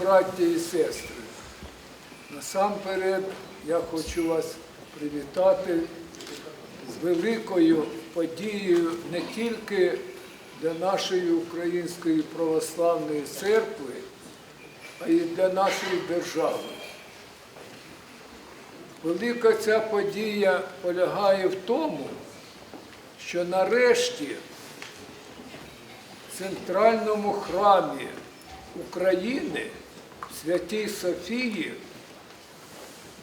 браття і сестри, насамперед я хочу вас привітати з великою подією не тільки для нашої Української православної церкви, а й для нашої держави. Велика ця подія полягає в тому, що нарешті в центральному храмі України Святій Софії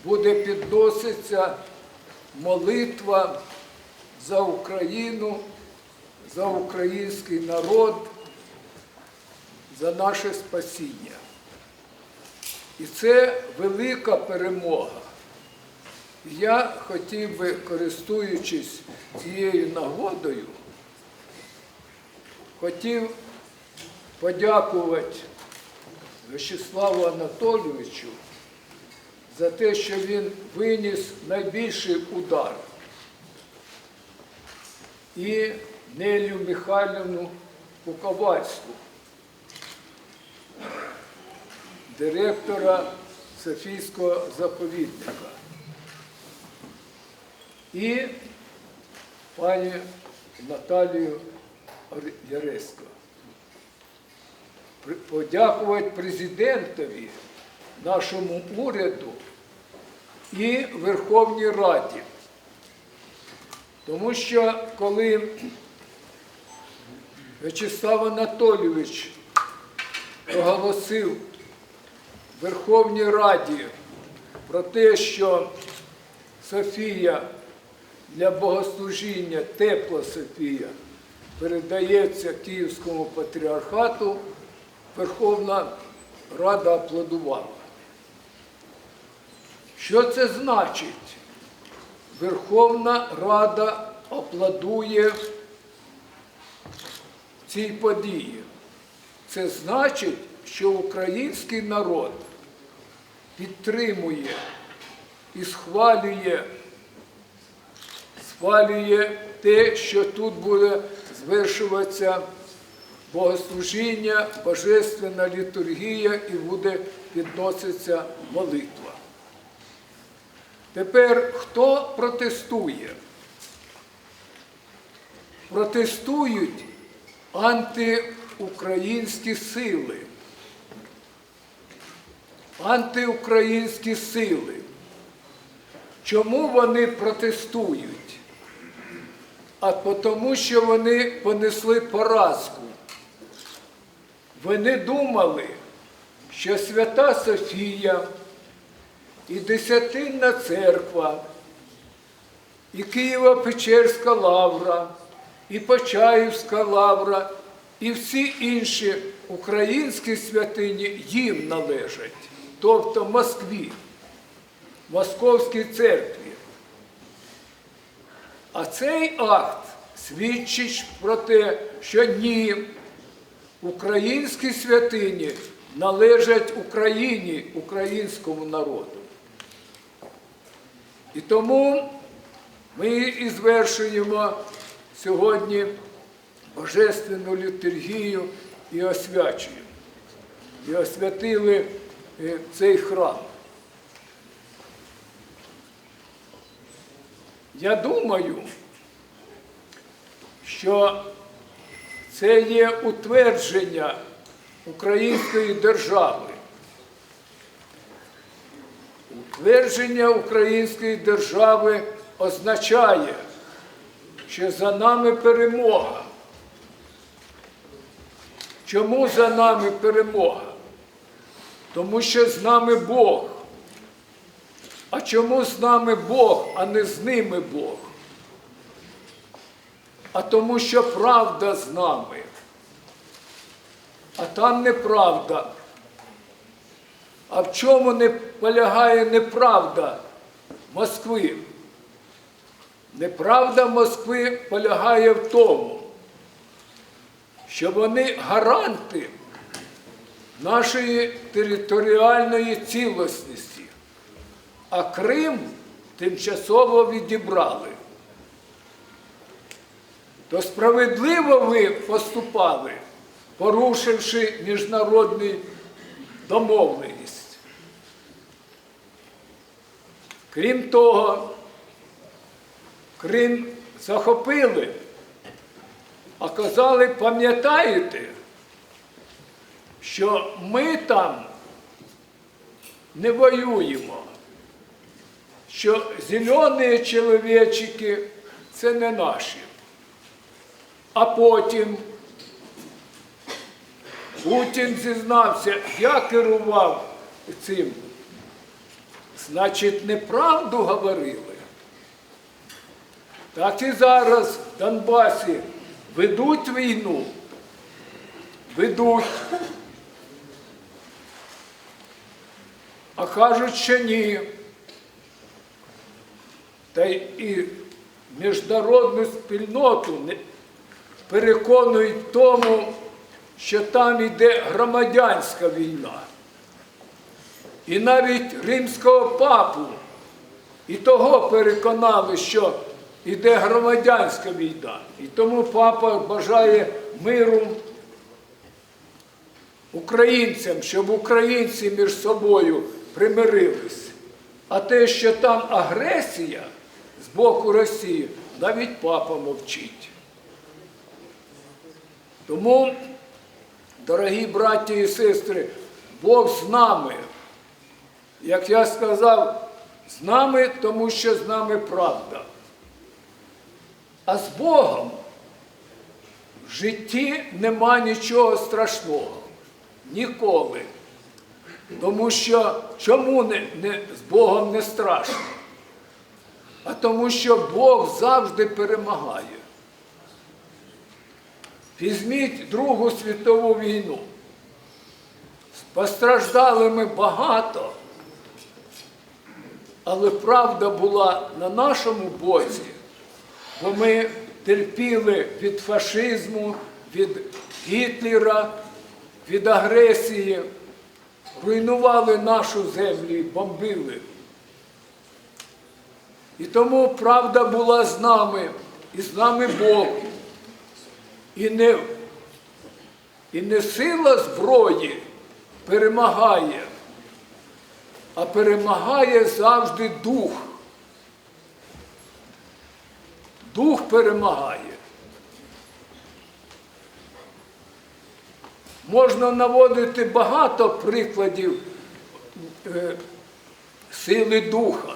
буде підноситься молитва за Україну, за український народ, за наше спасіння. І це велика перемога. Я хотів би, користуючись цією нагодою, хотів подякувати Вячеславу Анатолійовичу за те, що він виніс найбільший удар. І Нелю Михайлівну Пуковальську, директора Софійського заповідника. І пані Наталію Яресько. Подякувати президентові, нашому уряду і Верховній Раді. Тому що коли В'ячеслав Анатолійович оголосив Верховній Раді про те, що Софія для богослужіння, тепла Софія, передається Київському патріархату, Верховна Рада аплодувала. Що це значить? Верховна Рада аплодує цій події. Це значить, що український народ підтримує і схвалює, схвалює те, що тут буде звершуватися богослужіння, божественна літургія і буде підноситися молитва. Тепер хто протестує? Протестують антиукраїнські сили. Антиукраїнські сили. Чому вони протестують? А тому, що вони понесли поразку. Вони думали, що Свята Софія і Десятинна церква, і Києво-Печерська лавра, і Почаївська лавра, і всі інші українські святині їм належать, тобто Москві, Московській церкві. А цей акт свідчить про те, що ні, українські святині належать Україні, українському народу. І тому ми і звершуємо сьогодні божественну літургію і освячуємо. І освятили е, цей храм. Я думаю, що це є утвердження української держави. Утвердження української держави означає, що за нами перемога. Чому за нами перемога? Тому що з нами Бог. А чому з нами Бог, а не з ними Бог? А тому, що правда з нами. А там неправда. А в чому не полягає неправда Москви? Неправда Москви полягає в тому, що вони гаранти нашої територіальної цілісності, а Крим тимчасово відібрали. То справедливо ви поступали, порушивши міжнародний домовленість. Крім того, Крим захопили, а казали, пам'ятаєте, що ми там не воюємо, що зелені чоловічики це не наші. А потім Путін зізнався, я керував цим. Значить, неправду говорили. Так і зараз в Донбасі ведуть війну. Ведуть. А кажуть, що ні. Та й і міжнародну спільноту не переконують тому, що там йде громадянська війна. І навіть римського папу і того переконали, що йде громадянська війна. І тому папа бажає миру українцям, щоб українці між собою примирились. А те, що там агресія з боку Росії, навіть папа мовчить. Тому, дорогі браті і сестри, Бог з нами. Як я сказав, з нами, тому що з нами правда. А з Богом в житті нема нічого страшного. Ніколи. Тому що чому не, не, з Богом не страшно? А тому що Бог завжди перемагає. Візьміть Другу світову війну. Постраждали ми багато, але правда була на нашому боці, бо ми терпіли від фашизму, від Гітлера, від агресії, руйнували нашу землю і бомбили. І тому правда була з нами, і з нами Бог. І не, і не сила зброї перемагає, а перемагає завжди дух. Дух перемагає. Можна наводити багато прикладів е, сили духа.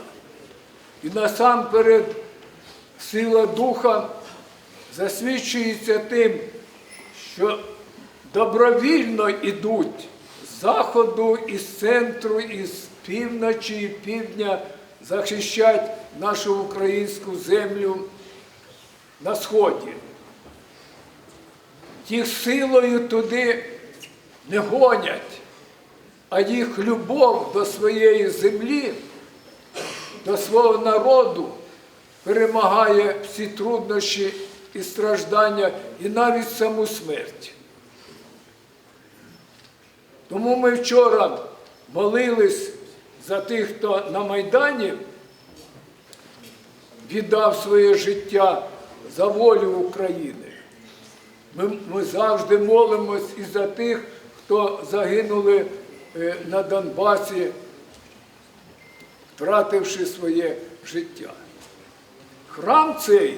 І насамперед сила духа засвідчується тим, що добровільно йдуть з заходу, із центру, із півночі і півдня захищати нашу українську землю на сході. Їх силою туди не гонять, а їх любов до своєї землі, до свого народу перемагає всі труднощі і страждання, і навіть саму смерть. Тому ми вчора молились за тих, хто на Майдані віддав своє життя за волю України. Ми, ми завжди молимось і за тих, хто загинули е, на Донбасі, втративши своє життя. Храм цей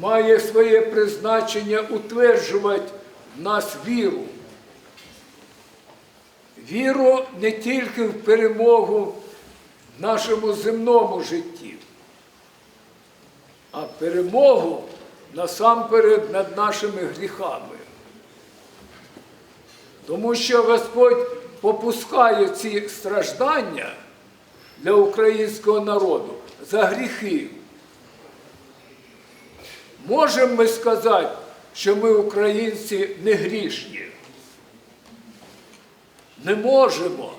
має своє призначення утверджувати в нас віру. Віру не тільки в перемогу в нашому земному житті, а перемогу насамперед над нашими гріхами. Тому що Господь попускає ці страждання для українського народу за гріхи. Можемо ми сказати, що ми, українці, не грішні? Не можемо.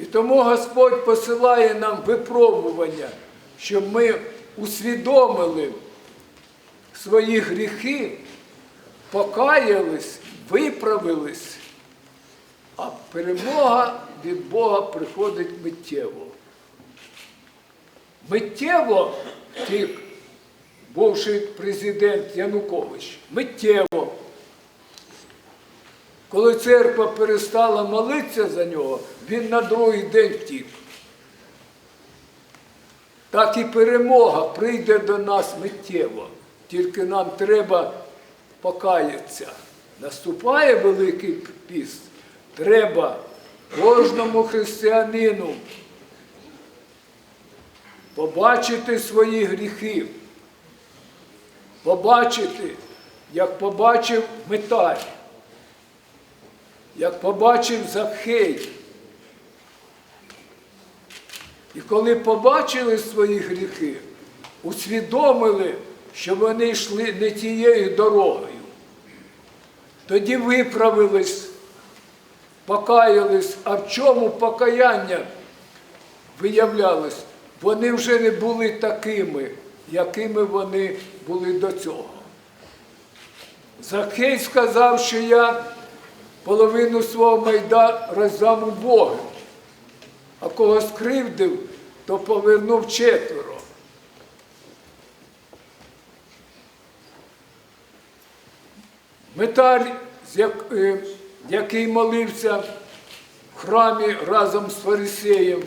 І тому Господь посилає нам випробування, щоб ми усвідомили свої гріхи, покаялись, виправились, а перемога від Бога приходить миттєво. Миттєво втік бувший президент Янукович. Миттєво. Коли церква перестала молитися за нього, він на другий день втік. Так і перемога прийде до нас миттєво. Тільки нам треба покаятися. Наступає Великий піст. Треба кожному християнину побачити свої гріхи, побачити, як побачив Металь, як побачив Захей. І коли побачили свої гріхи, усвідомили, що вони йшли не тією дорогою. Тоді виправились, покаялись, а в чому покаяння виявлялось? Вони вже не були такими, якими вони були до цього. Захей сказав, що я половину свого майда роздам у Бога, а кого скривдив, то повернув четверо. Металь, е, який молився в храмі разом з фарисеєм,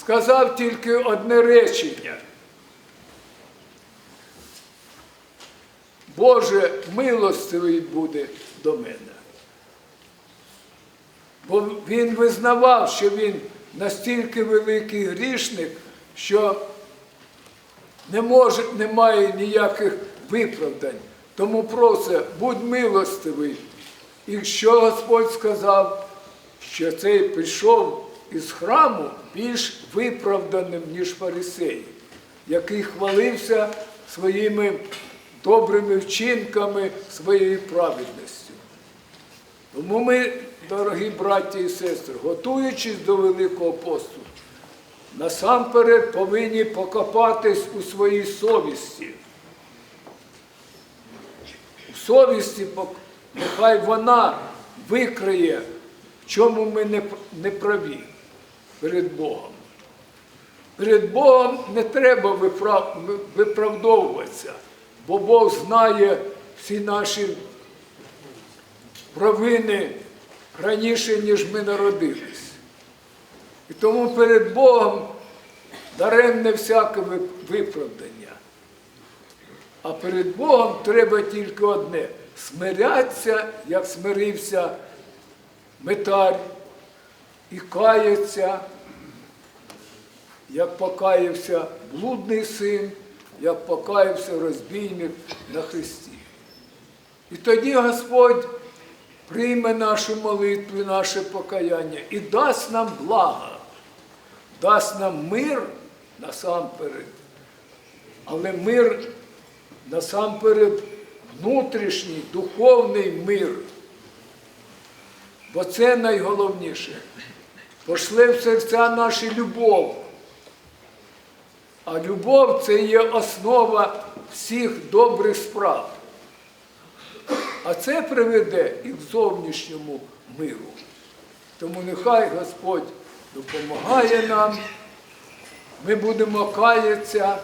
сказав тільки одне речення. Боже, милостивий буде до мене. Бо він визнавав, що він настільки великий грішник, що не може, немає ніяких виправдань. Тому просить, будь милостивий. І що Господь сказав, що цей прийшов із храму більш виправданим, ніж фарисей, який хвалився своїми добрими вчинками, своєю праведністю. Тому ми, дорогі браті і сестри, готуючись до Великого посту, насамперед повинні покопатись у своїй совісті. У совісті нехай вона викриє, в чому ми не праві перед Богом. Перед Богом не треба виправ- виправдовуватися, бо Бог знає всі наші провини раніше, ніж ми народились. І тому перед Богом даремне всяке виправдання. А перед Богом треба тільки одне смирятися, як смирився метар, і каятися, як покаявся блудний син, як покаявся розбійник на Христі. І тоді Господь прийме нашу молитву, наше покаяння і дасть нам блага, дасть нам мир насамперед. Але мир насамперед внутрішній, духовний мир. Бо це найголовніше. Пошле в серця наші любов. А любов це є основа всіх добрих справ. А це приведе і в зовнішньому миру. Тому нехай Господь допомагає нам. Ми будемо каятися,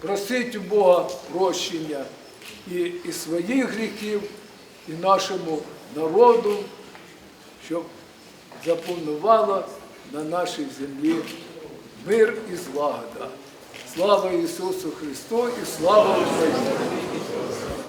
просити у Бога прощення і, і своїх гріхів, і нашому народу, щоб заповнувало на нашій землі мир і злагода. Слава Ісусу Христу і слава Україні!